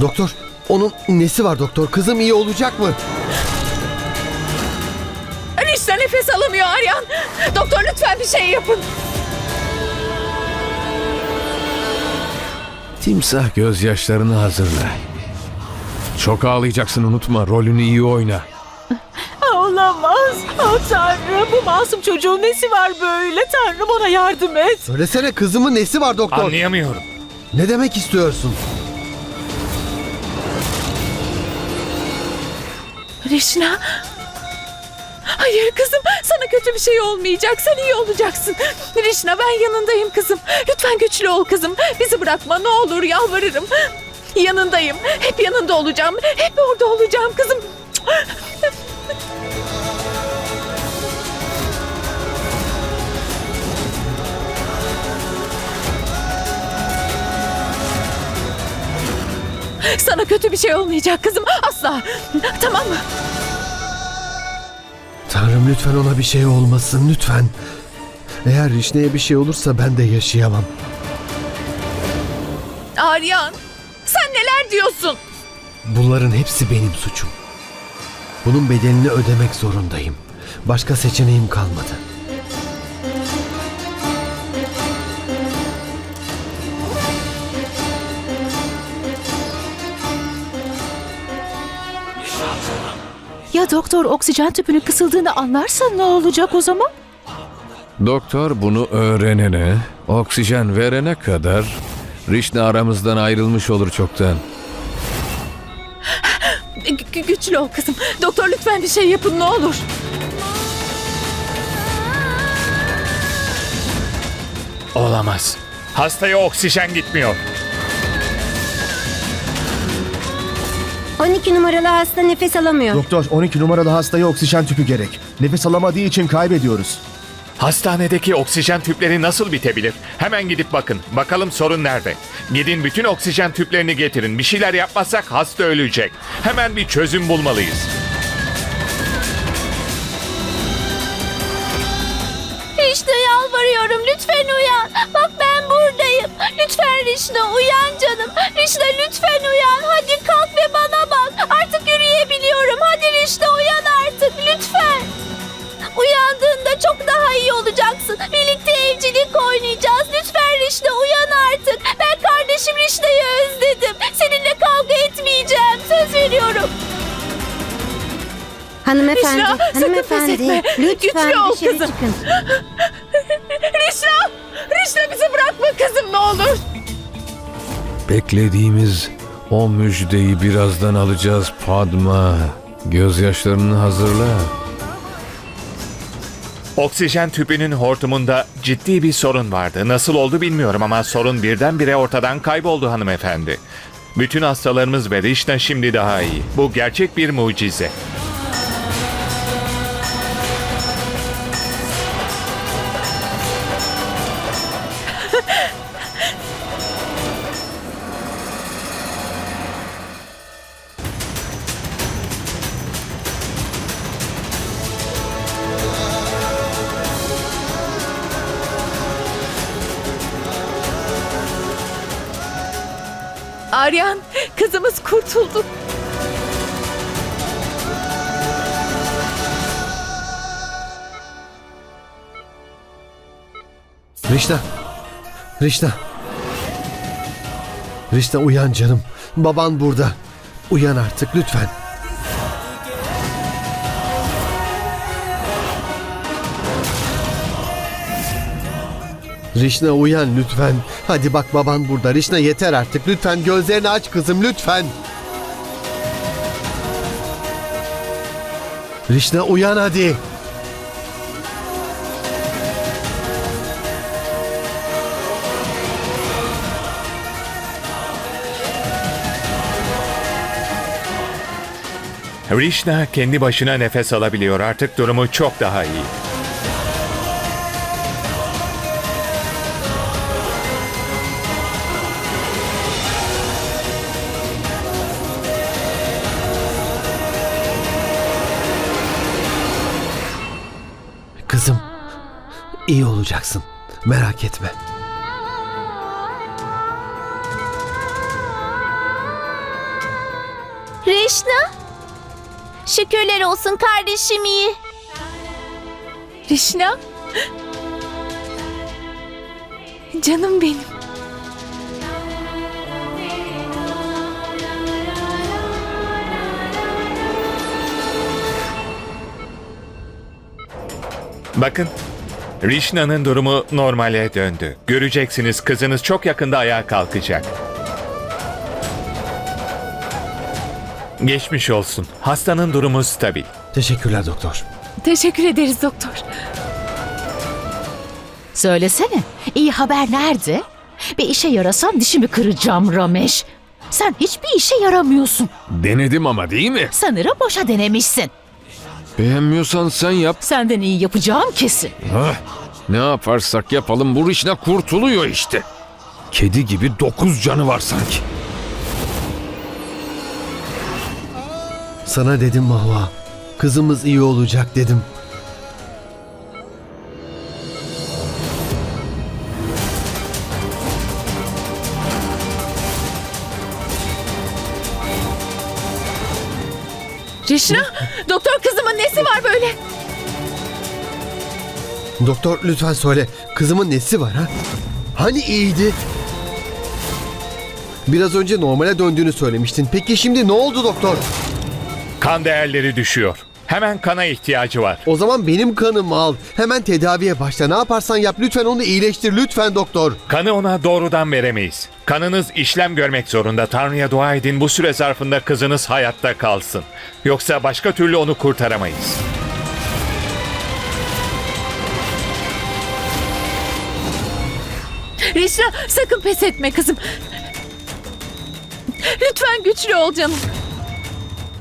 Doktor, onun nesi var doktor? Kızım iyi olacak mı? Rişna nefes alamıyor Aryan. Doktor lütfen bir şey yapın. Timsah gözyaşlarını hazırla. Çok ağlayacaksın unutma. Rolünü iyi oyna. Olamaz. Oh Tanrım bu masum çocuğun nesi var böyle? Tanrım ona yardım et. Söylesene kızımın nesi var doktor? Anlayamıyorum. Ne demek istiyorsun? Rişna. Hayır kızım sana kötü bir şey olmayacak. Sen iyi olacaksın. Rişna ben yanındayım kızım. Lütfen güçlü ol kızım. Bizi bırakma ne olur yalvarırım. Yanındayım. Hep yanında olacağım. Hep orada olacağım kızım. Sana kötü bir şey olmayacak kızım. Asla. Tamam mı? Tanrım lütfen ona bir şey olmasın lütfen. Eğer Rişne'ye bir şey olursa ben de yaşayamam. Aryan. Sen neler diyorsun? Bunların hepsi benim suçum. Bunun bedelini ödemek zorundayım. Başka seçeneğim kalmadı. Ya doktor oksijen tüpünün kısıldığını anlarsa ne olacak o zaman? Doktor bunu öğrenene, oksijen verene kadar Rişna aramızdan ayrılmış olur çoktan. Gü- güçlü ol kızım. Doktor lütfen bir şey yapın ne olur. Olamaz. Hastaya oksijen gitmiyor. 12 numaralı hasta nefes alamıyor. Doktor 12 numaralı hastaya oksijen tüpü gerek. Nefes alamadığı için kaybediyoruz. Hastanedeki oksijen tüpleri nasıl bitebilir? Hemen gidip bakın. Bakalım sorun nerede? Gidin bütün oksijen tüplerini getirin. Bir şeyler yapmazsak hasta ölecek. Hemen bir çözüm bulmalıyız. Rişna yalvarıyorum lütfen uyan. Bak ben buradayım. Lütfen Rişna uyan canım. Rişna lütfen uyan. Hanımefendi, Rişna, sakın pes hanımefendi. etme. Lütfen Güçlü ol dışarı kızım. çıkın. Rişna! Rişna bizi bırakma kızım ne olur. Beklediğimiz o müjdeyi birazdan alacağız Padma. Gözyaşlarını hazırla. Oksijen tüpünün hortumunda ciddi bir sorun vardı. Nasıl oldu bilmiyorum ama sorun birdenbire ortadan kayboldu hanımefendi. Bütün hastalarımız ve Rişna şimdi daha iyi. Bu gerçek bir mucize. Aryan kızımız kurtuldu. Rişna. Rişna. Rişna uyan canım. Baban burada. Uyan artık lütfen. Rişna uyan lütfen. Hadi bak baban burada. Rişna yeter artık. Lütfen gözlerini aç kızım lütfen. Rişna uyan hadi. Rişna kendi başına nefes alabiliyor. Artık durumu çok daha iyi. İyi olacaksın. Merak etme. Rişna? Şükürler olsun kardeşim iyi. Rişna. Canım benim. Bakın, Rishna'nın durumu normale döndü. Göreceksiniz kızınız çok yakında ayağa kalkacak. Geçmiş olsun. Hastanın durumu stabil. Teşekkürler doktor. Teşekkür ederiz doktor. Söylesene, iyi haber nerede? Bir işe yarasan dişimi kıracağım Ramesh. Sen hiçbir işe yaramıyorsun. Denedim ama değil mi? Sanırım boşa denemişsin. Beğenmiyorsan sen yap. Senden iyi yapacağım kesin. Hah, ne yaparsak yapalım bu işine kurtuluyor işte. Kedi gibi dokuz canı var sanki. Sana dedim Mahva. Kızımız iyi olacak dedim. Rişna, doktor kızımın nesi var böyle? Doktor lütfen söyle. Kızımın nesi var ha? Hani iyiydi? Biraz önce normale döndüğünü söylemiştin. Peki şimdi ne oldu doktor? Kan değerleri düşüyor. Hemen kana ihtiyacı var. O zaman benim kanımı al. Hemen tedaviye başla. Ne yaparsan yap. Lütfen onu iyileştir. Lütfen doktor. Kanı ona doğrudan veremeyiz. Kanınız işlem görmek zorunda. Tanrı'ya dua edin bu süre zarfında kızınız hayatta kalsın. Yoksa başka türlü onu kurtaramayız. Rişna sakın pes etme kızım. Lütfen güçlü ol canım.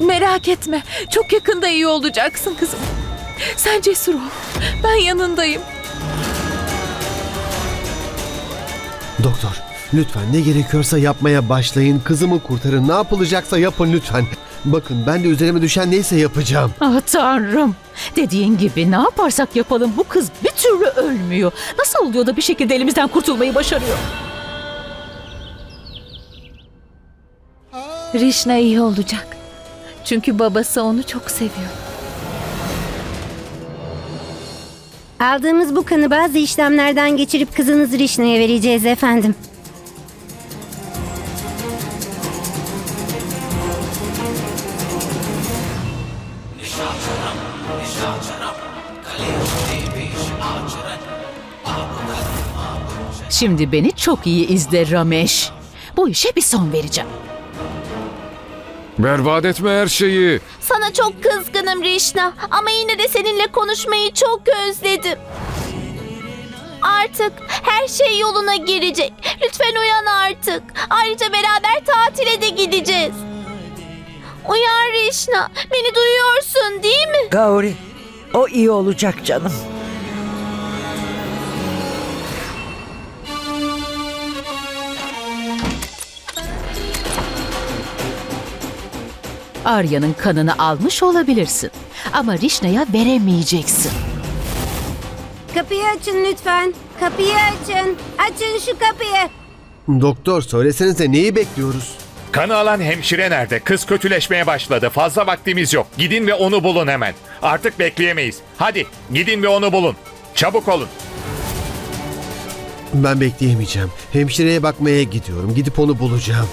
Merak etme. Çok yakında iyi olacaksın kızım. Sen cesur ol. Ben yanındayım. Doktor, lütfen ne gerekiyorsa yapmaya başlayın. Kızımı kurtarın. Ne yapılacaksa yapın lütfen. Bakın ben de üzerime düşen neyse yapacağım. Ah tanrım. Dediğin gibi ne yaparsak yapalım bu kız bir türlü ölmüyor. Nasıl oluyor da bir şekilde elimizden kurtulmayı başarıyor? Rişna iyi olacak. Çünkü babası onu çok seviyor. Aldığımız bu kanı bazı işlemlerden geçirip kızınız Rişna'ya vereceğiz efendim. Şimdi beni çok iyi izle Ramesh. Bu işe bir son vereceğim. Berbat etme her şeyi. Sana çok kızgınım Rişna ama yine de seninle konuşmayı çok özledim. Artık her şey yoluna girecek. Lütfen uyan artık. Ayrıca beraber tatile de gideceğiz. Uyan Rişna. Beni duyuyorsun değil mi? Gauri, o iyi olacak canım. Arya'nın kanını almış olabilirsin. Ama Rişna'ya veremeyeceksin. Kapıyı açın lütfen. Kapıyı açın. Açın şu kapıyı. Doktor söylesenize neyi bekliyoruz? Kanı alan hemşire nerede? Kız kötüleşmeye başladı. Fazla vaktimiz yok. Gidin ve onu bulun hemen. Artık bekleyemeyiz. Hadi gidin ve onu bulun. Çabuk olun. Ben bekleyemeyeceğim. Hemşireye bakmaya gidiyorum. Gidip onu bulacağım.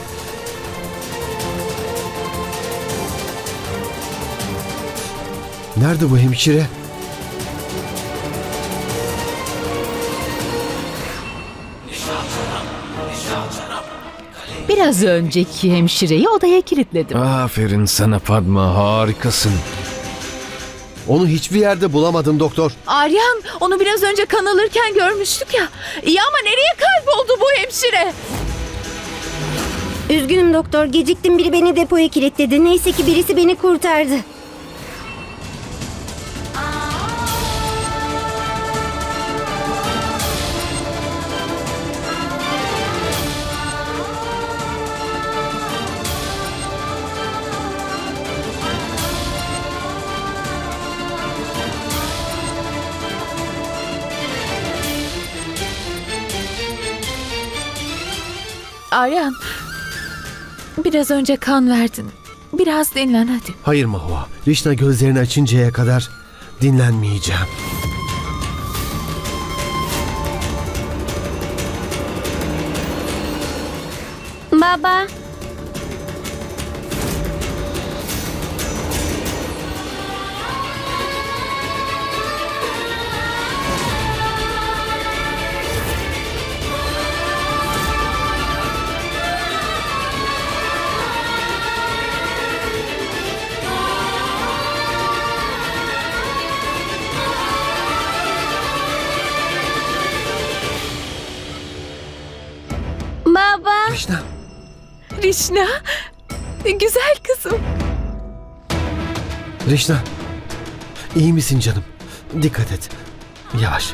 Nerede bu hemşire? Biraz önceki hemşireyi odaya kilitledim. Aferin sana Padma harikasın. Onu hiçbir yerde bulamadım doktor. Aryan onu biraz önce kan alırken görmüştük ya. İyi ama nereye kayboldu bu hemşire? Üzgünüm doktor. Geciktim biri beni depoya kilitledi. Neyse ki birisi beni kurtardı. Aryan biraz önce kan verdin. Biraz dinlen hadi. Hayır Mahua. Rişna gözlerini açıncaya kadar dinlenmeyeceğim. Baba. Baba. Rişna. Güzel kızım. Rişna. İyi misin canım? Dikkat et. Yavaş.